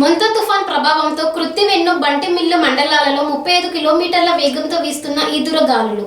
ముంత తుఫాన్ ప్రభావంతో కృత్తివెన్ను బంటిమిల్లు మండలాలలో ముప్పై ఐదు కిలోమీటర్ల వేగంతో వీస్తున్న ఈదురగాలులు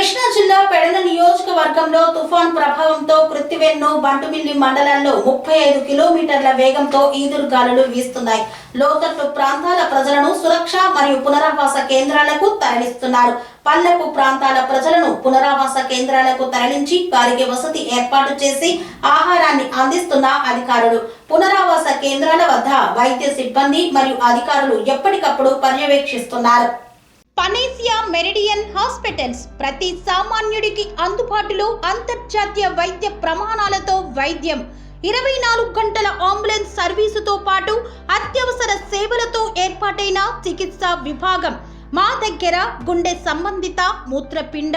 కృష్ణా జిల్లా పెడన నియోజకవర్గంలో తుఫాన్ ప్రభావంతో కృత్తివెన్ను బంటుమిల్లి మండలాల్లో ముప్పై ఐదు కిలోమీటర్ల వేగంతో ఈదురుగాలులు వీస్తున్నాయి. లోతట్టు ప్రాంతాల ప్రజలను సురక్ష మరియు పునరావాస కేంద్రాలకు తరలిస్తున్నారు. పల్లెపు ప్రాంతాల ప్రజలను పునరావాస కేంద్రాలకు తరలించి వారికి వసతి ఏర్పాటు చేసి ఆహారాన్ని అందిస్తున్న అధికారులు. పునరావాస కేంద్రాల వద్ద వైద్య సిబ్బంది మరియు అధికారులు ఎప్పటికప్పుడు పర్యవేక్షిస్తున్నారు. పనేసియా మెరిడియన్ హాస్పిటల్స్ ప్రతి సామాన్యుడికి అందుబాటులో అంతర్జాతీయ వైద్య ప్రమాణాలతో వైద్యం. ఇరవై నాలుగు గంటల అంబులెన్స్ సర్వీసుతో పాటు అత్యవసర సేవలతో ఏర్పాటైన చికిత్సా విభాగం. మా దగ్గర గుండె సంబంధిత మూత్రపిండ